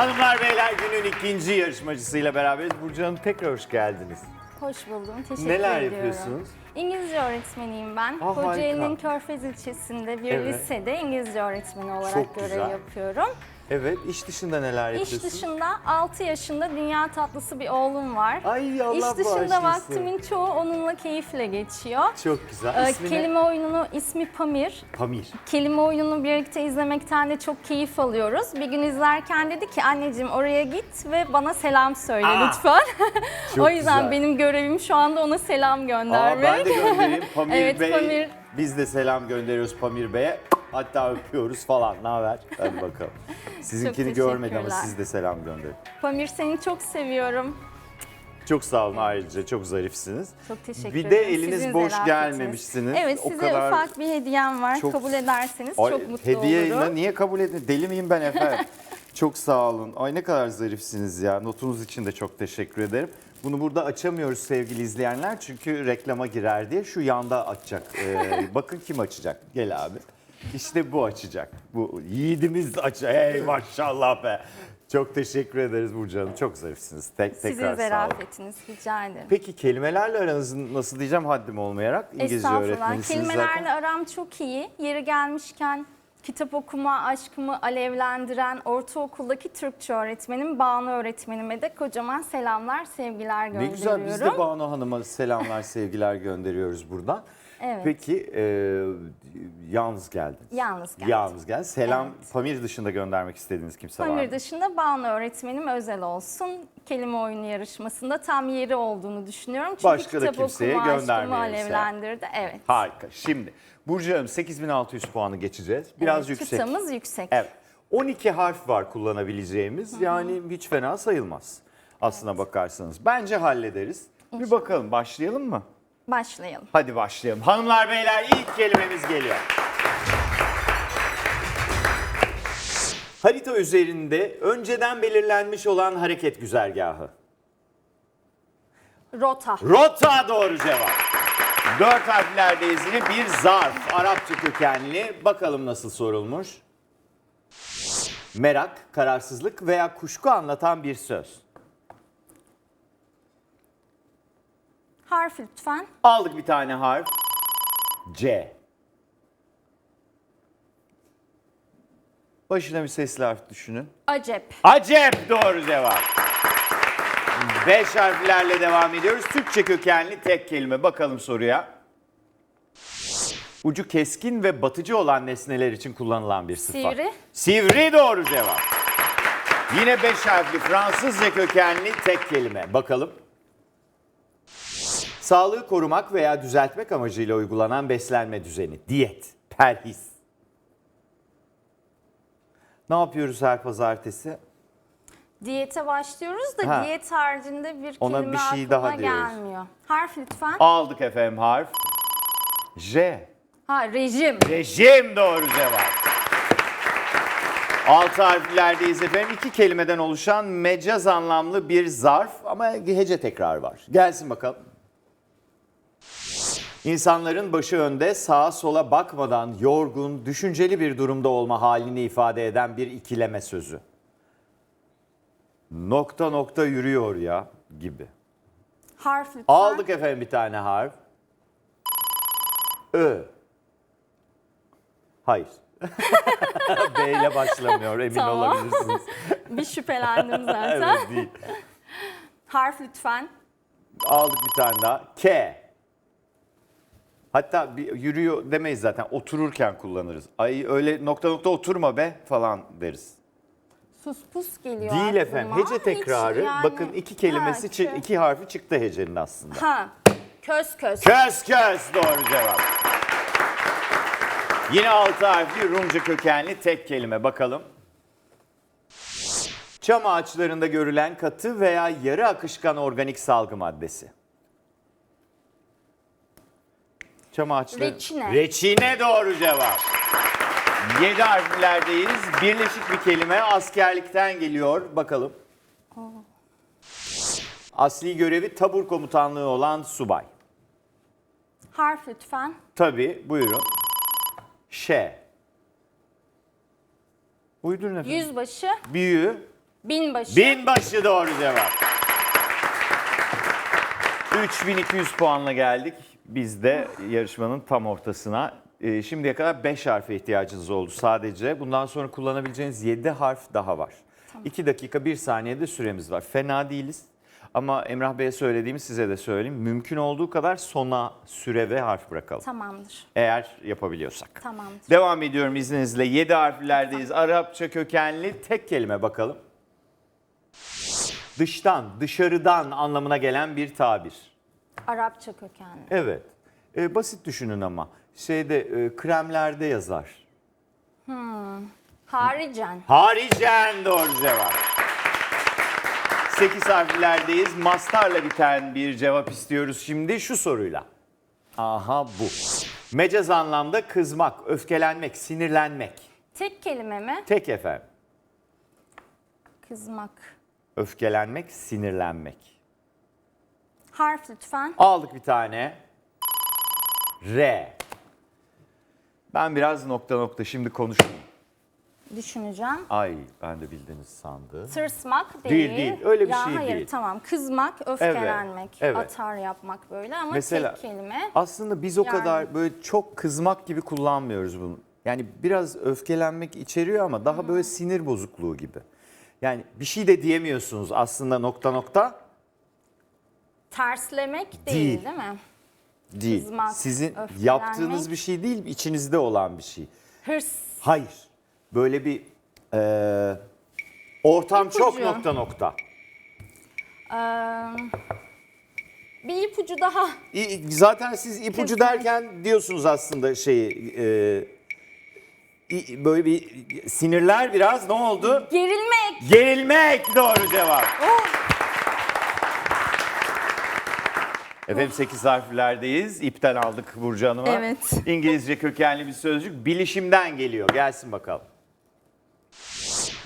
Hanımlar beyler günün ikinci yarışmacısıyla beraberiz. Burcu Hanım tekrar hoş geldiniz. Hoş buldum. Teşekkür Neler ediyorum. yapıyorsunuz? İngilizce öğretmeniyim ben. Ah, Kocaeli'nin. Körfez ilçesinde bir Evet. lisede İngilizce öğretmeni olarak Çok görev güzel. yapıyorum. Evet, iş dışında neler İş yapıyorsunuz? dışında 6 yaşında dünya tatlısı bir oğlum var. Ay Allah İş dışında bağışlasın. vaktimin çoğu onunla keyifle geçiyor. Çok güzel. Ee, İsmi ne? kelime oyununu ismi Pamir. Pamir. Kelime oyununu birlikte izlemekten de çok keyif alıyoruz. Bir gün izlerken dedi ki anneciğim oraya git ve bana selam söyle Aa, lütfen. çok o yüzden güzel. benim görevim şu anda ona selam Aa, göndermek. ben de göndereyim. Pamir Evet, Bey. Pamir. Biz de selam gönderiyoruz Pamir Bey'e. Hatta öpüyoruz falan. Ne haber? Hadi bakalım. Sizinkini görmedim ama siz de selam gönderin. Pamir seni çok seviyorum. Çok sağ olun ayrıca. Çok zarifsiniz. Çok teşekkür Bir ederim. de eliniz Sizin boş gelmemişsiniz. Evet O size kadar- ufak bir hediyem var. Çok- Kabul ederseniz Ay, çok mutlu hediye olurum. niye kabul edin? Deli miyim ben efendim? çok sağ olun. Ay ne kadar zarifsiniz ya. Notunuz için de çok teşekkür ederim. Bunu burada açamıyoruz sevgili izleyenler çünkü reklama girer diye şu yanda açacak. Ee, bakın kim açacak? Gel abi. İşte bu açacak. Bu yiğidimiz açacak. Hey maşallah be. Çok teşekkür ederiz Burcu Hanım. Çok zarifsiniz. Tek, Sizin tekrar sağ olun. zarafetiniz rica ederim. Peki kelimelerle aranızın nasıl diyeceğim haddim olmayarak İngilizce Estağfurullah. öğretmenisiniz Kelimelerle zaten. aram çok iyi. Yeri gelmişken kitap okuma aşkımı alevlendiren ortaokuldaki Türkçe öğretmenim Banu öğretmenime de kocaman selamlar, sevgiler Ne gönderiyorum. güzel biz de Banu Hanım'a selamlar, sevgiler gönderiyoruz buradan. Evet. Peki e, yalnız geldiniz. Yalnız geldim. Yalnız gel. Selam Evet. Pamir dışında göndermek istediğiniz kimse var mı? Pamir dışında Banu öğretmenim özel olsun. Kelime oyunu yarışmasında tam yeri olduğunu düşünüyorum. Çünkü Başka da kitap kimseye okuma aşkımı göndermeyelim alevlendirdi. Evet. Harika. Şimdi Burcu Hanım 8600 puanı geçeceğiz. Biraz Evet, yüksek. Çıtamız yüksek. Evet. 12 harf var kullanabileceğimiz. Yani hiç fena sayılmaz. Aslına bakarsanız. Bence hallederiz. Bir bakalım başlayalım mı? Başlayalım. Hadi başlayalım. Hanımlar beyler ilk kelimemiz geliyor. Harita üzerinde önceden belirlenmiş olan hareket güzergahı. Rota. Rota doğru cevap. Dört harflerdeyiz yine bir zarf. Arapça kökenli. Bakalım nasıl sorulmuş. Merak, kararsızlık veya kuşku anlatan bir söz. Harf lütfen. Aldık bir tane harf. C. Başına bir sesli harf düşünün. Acep. Acep doğru cevap. Beş harflerle devam ediyoruz. Türkçe kökenli tek kelime. Bakalım soruya. Ucu keskin ve batıcı olan nesneler için kullanılan bir sıfat. Sivri. Sivri doğru cevap. Yine beş harfli Fransızca kökenli tek kelime. Bakalım. Sağlığı korumak veya düzeltmek amacıyla uygulanan beslenme düzeni. Diyet, perhis. Ne yapıyoruz her pazartesi? Diyete başlıyoruz da Ha. diyet haricinde bir Ona kelime bir şey aklıma daha diyoruz. gelmiyor. Harf lütfen. Aldık efendim harf. J. Ha rejim. Rejim doğru cevap. Altı harflerdeyiz efendim. İki kelimeden oluşan mecaz anlamlı bir zarf ama hece tekrar var. Gelsin bakalım. İnsanların başı önde sağa sola bakmadan yorgun, düşünceli bir durumda olma halini ifade eden bir ikileme sözü. Nokta nokta yürüyor ya gibi. Harf lütfen. Aldık efendim bir tane harf. Ö. Hayır. B ile başlamıyor emin Tamam. olabilirsiniz. Bir şüphelendim zaten. evet değil. Harf lütfen. Aldık bir tane daha. K. Hatta bir yürüyor demeyiz zaten. Otururken kullanırız. Ay öyle nokta nokta oturma be falan deriz. Sus pus geliyor Değil aklıma. efendim. Hece Hiç tekrarı. yani- Bakın iki kelimesi, Ha, çı- iki harfi çıktı hecenin aslında. Ha. Köz köz. Köz köz doğru cevap. Yine altı harfli Rumca kökenli tek kelime bakalım. Çam ağaçlarında görülen katı veya yarı akışkan organik salgı maddesi. Çam ağaçları. Reçine. Reçine doğru cevap. Yedi harflerdeyiz. Birleşik bir kelime askerlikten geliyor. Bakalım. Asli görevi tabur komutanlığı olan subay. Harf lütfen. Tabii buyurun. Ş. Uydurun efendim. Yüzbaşı. Büyü. Binbaşı. Binbaşı doğru cevap. 3200 puanla geldik. Biz de yarışmanın tam ortasına. Ee, şimdiye kadar 5 harfe ihtiyacınız oldu sadece. Bundan sonra kullanabileceğiniz 7 harf daha var. 2 dakika 1 saniyede süremiz var. Fena değiliz. Ama Emrah Bey'e söylediğimi size de söyleyeyim. Mümkün olduğu kadar sona süre ve harf bırakalım. Tamamdır. Eğer yapabiliyorsak. Tamamdır. Devam ediyorum izninizle. 7 harflerdeyiz. Arapça kökenli tek kelime bakalım. Dıştan, dışarıdan anlamına gelen bir tabir. Arapça kökenli. Evet. E, basit düşünün ama. Şeyde e, kremlerde yazar. Haricen. Haricen doğru cevap. 8 harflerdeyiz. Mastarla biten bir cevap istiyoruz şimdi şu soruyla. Aha bu. Mecaz anlamda kızmak, öfkelenmek, sinirlenmek. Tek kelime mi? Tek efendim. Kızmak. Öfkelenmek, sinirlenmek. Harf lütfen. Aldık bir tane. R. Ben biraz nokta nokta şimdi konuşayım. Düşüneceğim. Ay ben de bildiniz sandı. Tırsmak Değil, değil. değil. Öyle bir ya şey hayır, değil. tamam. Kızmak, öfkelenmek, evet. atar yapmak böyle ama Mesela tek kelime. aslında biz o Yani- kadar böyle çok kızmak gibi kullanmıyoruz bunu. Yani biraz öfkelenmek içeriyor ama daha böyle sinir bozukluğu gibi. Yani bir şey de diyemiyorsunuz aslında nokta nokta Terslemek değil Değil. değil, mi? değil. Kızmak, Sizin öfkelenmek. yaptığınız bir şey değil, içinizde olan bir şey. Hırs. Hayır. Böyle bir e, ortam çok İpucu. nokta nokta. Ee, bir ipucu daha. İ- Zaten siz ipucu Kesinlikle. derken diyorsunuz aslında şeyi e, i- böyle bir sinirler biraz ne oldu? Gerilmek. Gerilmek doğru cevap. Efendim 8 harflerdeyiz. İpten aldık Burcu Hanım'a. Evet. İngilizce kökenli bir sözcük. Bilişimden geliyor. Gelsin bakalım.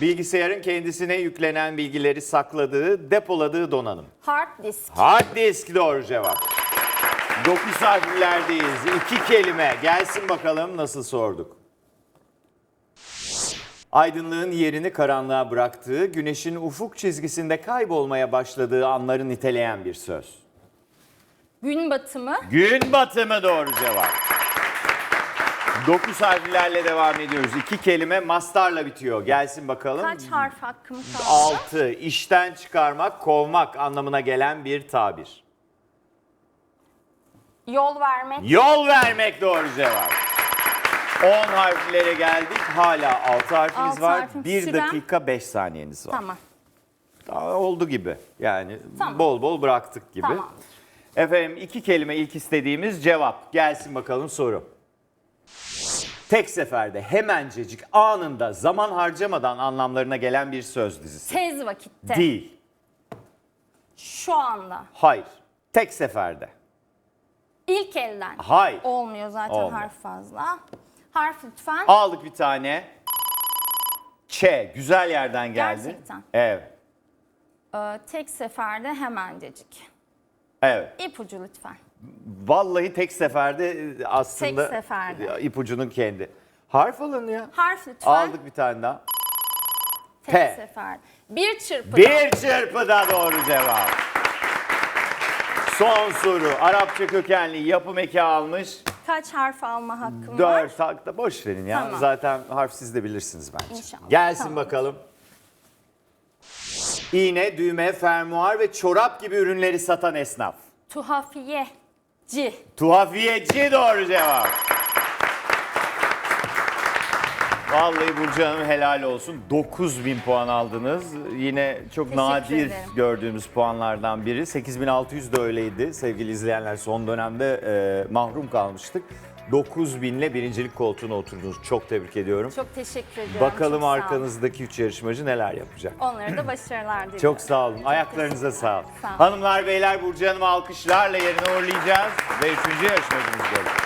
Bilgisayarın kendisine yüklenen bilgileri sakladığı, depoladığı donanım. Hard disk. Hard disk doğru cevap. 9 harflerdeyiz. İki kelime. Gelsin bakalım nasıl sorduk. Aydınlığın yerini karanlığa bıraktığı, güneşin ufuk çizgisinde kaybolmaya başladığı anları niteleyen bir söz. Gün batımı. Gün batımı doğru cevap. 9 harflerle devam ediyoruz. İki kelime mastarla bitiyor. Gelsin bakalım. Kaç harf hakkım kaldı? 6. İşten çıkarmak, kovmak anlamına gelen bir tabir. Yol vermek. Yol vermek doğru cevap. 10 harflere geldik. Hala 6 harfiniz Altı var. harfim. 1 Sürem? dakika 5 saniyeniz var. Tamam. Daha oldu gibi. Yani Tamam. bol bol bıraktık gibi. Tamam. Efendim iki kelime ilk istediğimiz cevap. Gelsin bakalım soru. Tek seferde hemencecik anında zaman harcamadan anlamlarına gelen bir söz dizisi. Tez vakitte. Değil. Şu anda. Hayır. Tek seferde. İlk elden. Hayır. Olmuyor zaten Olmuyor. harf fazla. Harf lütfen. Aldık bir tane. Ç. Güzel yerden geldi. Gerçekten. Evet. Ee, tek seferde hemencecik. Evet. İpucu lütfen. Vallahi tek seferde aslında Tek seferde. ipucunun kendi. Harf alın ya. Harf lütfen. Aldık bir tane daha. Tek P. sefer. Bir çırpıda. Bir çırpıda doğru cevap. Son soru. Arapça kökenli yapım eki almış. Kaç harf alma hakkım var? Dört hakta boş verin ya. Tamam. Zaten harf siz de bilirsiniz bence. İnşallah. Gelsin Tamam. bakalım. İğne, düğme, fermuar ve çorap gibi ürünleri satan esnaf. Tuhafiyeci. Tuhafiyeci doğru cevap. Vallahi Burcu Hanım helal olsun. 9000 puan aldınız. Yine çok Teşekkür nadir ederim. gördüğümüz puanlardan biri. 8600 de öyleydi sevgili izleyenler. Son dönemde e, mahrum kalmıştık. 9000 ile birincilik koltuğuna oturdunuz. Çok tebrik ediyorum. Çok teşekkür ediyorum. Bakalım Çok sağ olun. arkanızdaki 3 yarışmacı neler yapacak. Onlara da başarılar diliyorum. Çok sağ olun. Ayaklarınıza sağlık. Sağ olun. Hanımlar beyler Burcu Hanım'ı alkışlarla yerine uğurlayacağız. Ve üçüncü yarışmacımız geliyor.